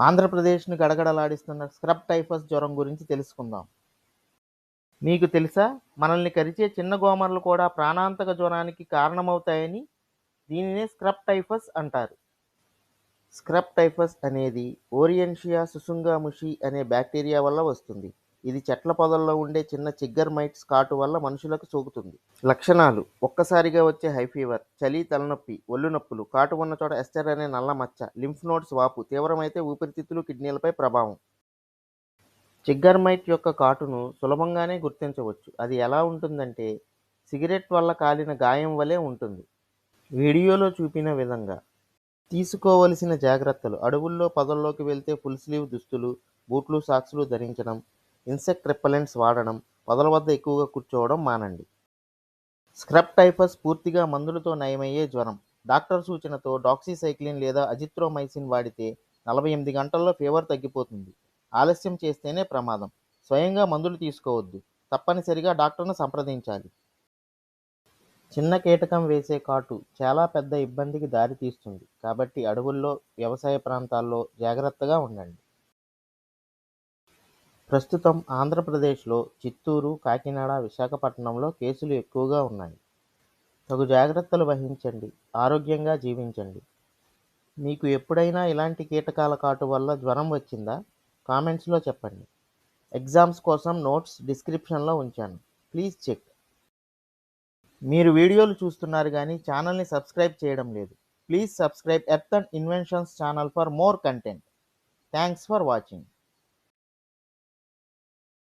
ఆంధ్రప్రదేశ్ను గడగడలాడిస్తున్న scrub typhus జ్వరం గురించి తెలుసుకుందాం. మీకు తెలుసా? మనల్ని కరిచే చిన్న గోమర్లు కూడా ప్రాణాంతక జ్వరానికి కారణమవుతాయని దీనినే స్క్రబ్ టైఫస్ అంటారు. స్క్రబ్ టైఫస్ అనేది ఓరియంషియా సుసుంగాముషి అనే బ్యాక్టీరియా వల్ల వస్తుంది. ఇది చెట్ల పొదల్లో ఉండే చిన్న చిగ్గర్ మైట్స్ కాటు వల్ల మనుషులకు సోకుతుంది. లక్షణాలు. ఒక్కసారిగా వచ్చే హై ఫీవర్ చలి తలనొప్పి ఒళ్ళు నొప్పులు కాటు ఉన్న చోట ఎస్టర్ అనే నల్ల మచ్చ లింఫ్ నోడ్స్ వాపు తీవ్రమైతే ఊపిరితిత్తులు కిడ్నీలపై ప్రభావం. చిగ్గర్ మైట్ యొక్క కాటును సులభంగానే గుర్తించవచ్చు. అది ఎలా ఉంటుందంటే సిగరెట్ వల్ల కాలిన గాయం వలె ఉంటుంది. వీడియోలో చూపిన విధంగా. తీసుకోవలసిన జాగ్రత్తలు. అడవుల్లో పొదల్లోకి వెళ్తే ఫుల్ స్లీవ్ దుస్తులు బూట్లు సాక్స్లు ధరించడం ఇన్సెక్ట్ రిపెలెంట్స్ వాడడం పొదల వద్ద ఎక్కువగా కూర్చోవడం మానండి. స్క్రబ్ టైఫస్ పూర్తిగా మందులతో నయమయ్యే జ్వరం. డాక్టర్ సూచనతో డాక్సీసైక్లిన్ లేదా అజిత్రోమైసిన్ వాడితే నలభై ఎనిమిది గంటల్లో ఫీవర్ తగ్గిపోతుంది. ఆలస్యం చేస్తేనే ప్రమాదం. స్వయంగా మందులు తీసుకోవద్దు. తప్పనిసరిగా డాక్టర్ను సంప్రదించాలి. చిన్న కీటకం వేసే కాటు చాలా పెద్ద ఇబ్బందికి దారితీస్తుంది. కాబట్టి అడవుల్లో వ్యవసాయ ప్రాంతాల్లో జాగ్రత్తగా ఉండండి. ప్రస్తుతం ఆంధ్రప్రదేశ్లో చిత్తూరు కాకినాడ విశాఖపట్నంలో కేసులు ఎక్కువగా ఉన్నాయి. తగు జాగ్రత్తలు వహించండి. ఆరోగ్యంగా జీవించండి. మీకు ఎప్పుడైనా ఇలాంటి కీటకాల కాటు వల్ల జ్వరం వచ్చిందా? కామెంట్స్లో చెప్పండి. ఎగ్జామ్స్ కోసం నోట్స్ డిస్క్రిప్షన్లో ఉంచాను. Please check. మీరు వీడియోలు చూస్తున్నారు కానీ ఛానల్ని సబ్స్క్రైబ్ చేయడం లేదు. Please subscribe earth and inventions channel for more content. Thanks for watching.